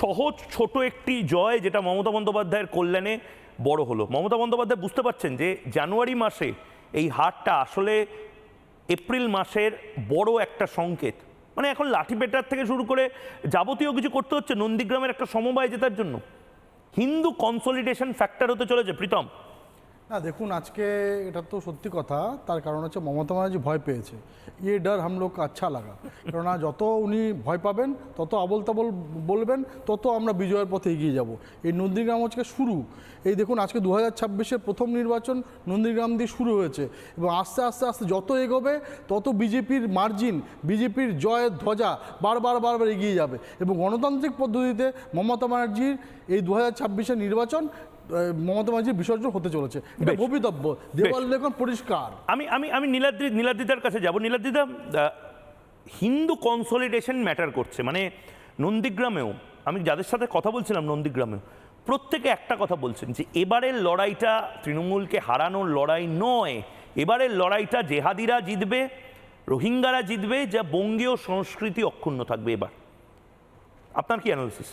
সহজ, ছোট একটি জয় যেটা মমতা বন্দ্যোপাধ্যায়ের কল্যাণে বড় হলো। মমতা বন্দ্যোপাধ্যায় বুঝতে পারছেন যে জানুয়ারি মাসে এই হারটা আসলে এপ্রিল মাসের বড় একটা সংকেত। মানে এখন লাঠি পেটার থেকে শুরু করে যাবতীয় কিছু করতে হচ্ছে, নন্দীগ্রামের একটা সমবায় জেতার জন্য। হিন্দু কনসলিডেশন ফ্যাক্টর হতে চলেছে প্রীতম। না, দেখুন, আজকে এটা তো সত্যি কথা, তার কারণ হচ্ছে মমতা ব্যানার্জি ভয় পেয়েছে। ইয়ে ডার হাম লোক আচ্ছা লাগা। কেননা যত উনি ভয় পাবেন, তত আবল তাবল বলবেন, তত আমরা বিজয়ের পথে এগিয়ে যাব। এই নন্দীগ্রাম আজকে শুরু। এই দেখুন, আজকে দু হাজার প্রথম নির্বাচন নন্দীগ্রাম দিয়ে শুরু হয়েছে। এবং আস্তে আস্তে আস্তে যত এগোবে, তত বিজেপির মার্জিন, বিজেপির জয়ের ধ্বজা বারবার বারবার এগিয়ে যাবে। এবং গণতান্ত্রিক পদ্ধতিতে মমতা ব্যানার্জির এই দু হাজার নির্বাচন মমতা ব্যানার্জির বিসর্জন হতে চলেছে। এটা। ভবিতব্য। দেওয়াল লেখন পরিষ্কার। আমি আমি আমি নীলাদ্রি নীলাদ্রিদার কাছে যাব। নীলাদ্রিদা হিন্দু কনসলিডেশন ম্যাটার করছে। মানে নন্দীগ্রামেও আমি যাদের সাথে কথা বলছিলাম নন্দীগ্রামেও প্রত্যেকে একটা কথা বলছেন যে এবারের লড়াইটা তৃণমূলকে হারানোর লড়াই নয়। এবারের লড়াইটা জেহাদিরা জিতবে রোহিঙ্গারা জিতবে যা বঙ্গীয় সংস্কৃতি অক্ষুণ্ণ থাকবে এবার। আপনার কি অ্যানালিসিস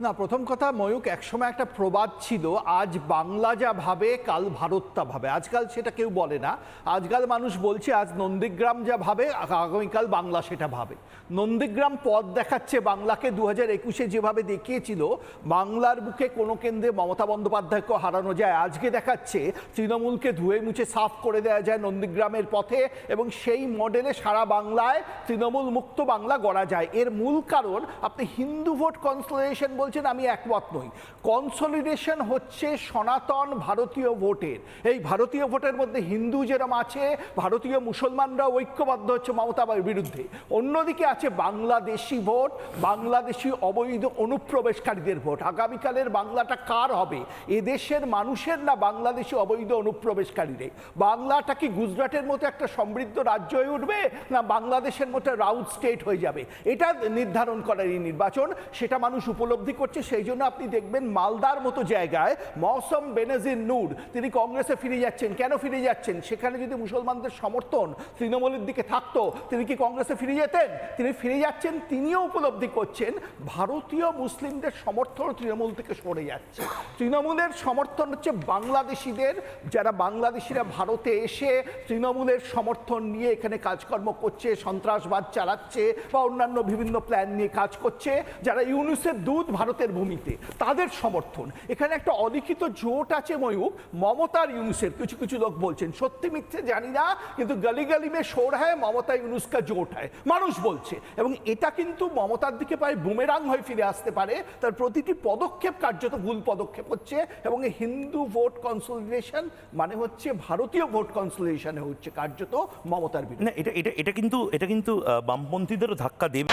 না, প্রথম কথা, ময়ূক, একসময় একটা প্রবাদ ছিল, আজ বাংলা যা ভাবে, কাল ভারত তা ভাবে। আজকাল সেটা কেউ বলে না। আজকাল মানুষ বলছে, আজ নন্দীগ্রাম যা ভাবে আগামীকাল বাংলা সেটা ভাবে। নন্দীগ্রাম পথ দেখাচ্ছে বাংলাকে দু হাজার একুশে যেভাবে দেখিয়েছিল, বাংলার বুকে কোনো কেন্দ্রে মমতা বন্দ্যোপাধ্যায়কে হারানো যায়, আজকে দেখাচ্ছে, তৃণমূলকে ধুয়ে মুছে সাফ করে দেওয়া যায় নন্দীগ্রামের পথে, এবং সেই মডেলে সারা বাংলায় তৃণমূল মুক্ত বাংলা গড়া যায়। এর মূল কারণ, আপনি হিন্দু ভোট কনসলিডেশন বলছেন, আমি একমত নই। কনসলিডেশন হচ্ছে সনাতন ভারতীয় ভোটের। এই ভারতীয় ভোটের মধ্যে হিন্দু যেরকম আছে, ভারতীয় মুসলমানরা ঐক্যবদ্ধ হচ্ছে মমতাবার বিরুদ্ধে। অন্যদিকে আছে বাংলাদেশি ভোট, বাংলাদেশি অবৈধ অনুপ্রবেশকারীদের ভোট। আগামীকালের বাংলাটা কার হবে? এদেশের মানুষের না বাংলাদেশি অবৈধ অনুপ্রবেশকারীদের? বাংলাটা কি গুজরাটের মতো একটা সমৃদ্ধ রাজ্য হয়ে উঠবে, না বাংলাদেশের মতো রাউট স্টেট হয়ে যাবে? এটা নির্ধারণ করার এই নির্বাচন। সেটা মানুষ উপলব্ধি করছে, সেই জন্য আপনি দেখবেন মালদার মতো জায়গায় মৌসম বেনাজির নূর, তিনি কংগ্রেসে ফিরে যাচ্ছেন। কেন ফিরে যাচ্ছেন? সেখানে যদি মুসলমানদের সমর্থন তৃণমূলের দিকে থাকতো, তিনি কি কংগ্রেসে ফিরে যেতেন? তিনি ফিরে যাচ্ছেন, তিনিও উপলব্ধি করছেন, ভারতীয় মুসলিমদের সমর্থন তৃণমূল থেকে সরে যাচ্ছে। তৃণমূলের সমর্থন হচ্ছে বাংলাদেশিদের, যারা বাংলাদেশিরা ভারতে এসে তৃণমূলের সমর্থন নিয়ে এখানে কাজকর্ম করছে, সন্ত্রাসবাদ চালাচ্ছে বা অন্যান্য বিভিন্ন প্ল্যান নিয়ে কাজ করছে, যারা ইউনুসের দুধ ভারতের ভূমিতে তাদের সমর্থন। এখানে একটা অলিখিত জোট আছে ময়ূক মমতার ইউনুসের। কিছু কিছু লোক বলছেন সত্যি মিথ্যে জানি না কিন্তু গলি গলি মে শোর হয় মমতা ইউনুসকা জোট হয়। মানুষ বলছে এবং এটা কিন্তু মমতার দিকে প্রায় বুমেরাং হয়ে ফিরে আসতে পারে। তার প্রতিটি পদক্ষেপ কার্যত ভুল পদক্ষেপ হচ্ছে এবং এই হিন্দু ভোট কনসলিডেশন মানে হচ্ছে ভারতীয় ভোট কনসলিডেশনে হচ্ছে কার্যত মমতার বিরুদ্ধে। না এটা এটা এটা কিন্তু এটা কিন্তু আহ, বামপন্থীদেরও ধাক্কা দেবে।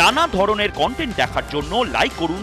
নানা ধরনের কন্টেন্ট দেখার জন্য লাইক করুন